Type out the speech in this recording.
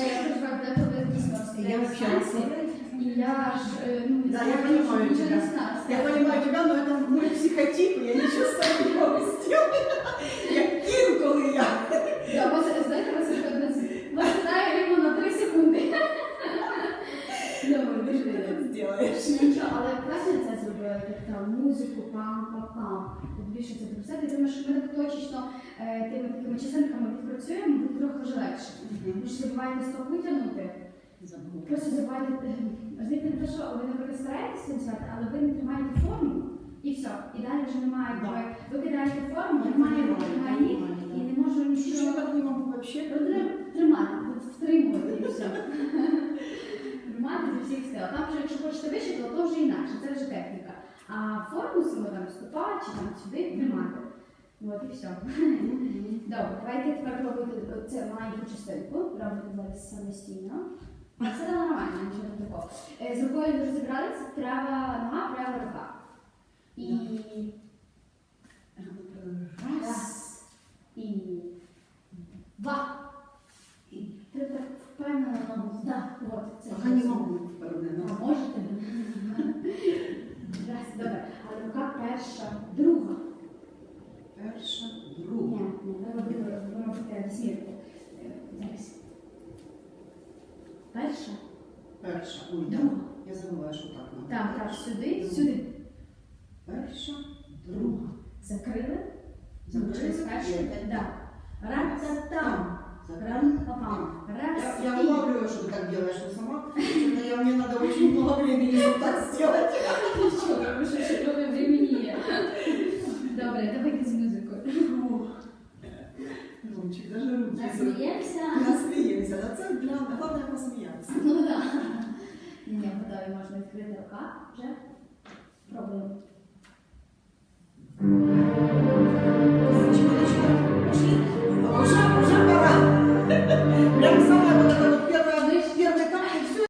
Я хочу сказати, Я не я ж, е, ну, Да, я понимаю тебя. не знаю. Я понимаю тебя, но это мой психотип, я ничего с тобой не могу сделать. Я інколи я. Я вас, знаєте, вас вас знаю рівно на 3 секунди. Добре, дуже добре. Сделаешь. Нічого, але класно це зробили, як там музику, пам, пам, пам. От більше це дописати. Думаю, що ми так точечно е, тими такими часинками відпрацюємо, буде трохи вже легше. Ж забуваєте з того витягнути. Просто забуваєте, знаєте, не те, що ви, наприклад, стараєтесь танцювати, але ви не тримаєте форму. І все. І далі вже немає. Да. Ви, кидаєте форму, немає немає ніг, і не можу нічого. так не. Ну, треба Тримати, втримувати і все. Тримати зі всіх сил. Там вже, якщо хочете вище, то, вже інакше, це вже техніка. А форму свою там ступа чи там сюди тримати. От і все. Добре, давайте тепер робити це маленьку частинку. Робите зараз самостійно. Це нормально, нічого не такого. Е, З рукою розібралися, права нога, права рука. І раз, і два. Треба так впевнено на ногу. Так, от, це Пока не. А можете? Раз, добре. А рука перша, друга. Перша, Ні, друга. ні, ви робите, ви робите змірку. Е, Зараз. Перша, Перша. Ой, друга. Я забуваю, що так надо. Так, так, сюди, сюди. Перша, друга. Закрили. Закрили. Перший, так. Раз-та-там. Закрили. Рам-па-пам. Раз, Я, улавливаю, что ты так делаешь, но сама. что я, мне надо очень много времени, чтобы так сделать. Що, тому що ще трохи времени. Добре, давайте з музикою. Лунчик, даже руки. Насміємося. Насміємося. Да це для головне посміятися. dalej można z gry że problem.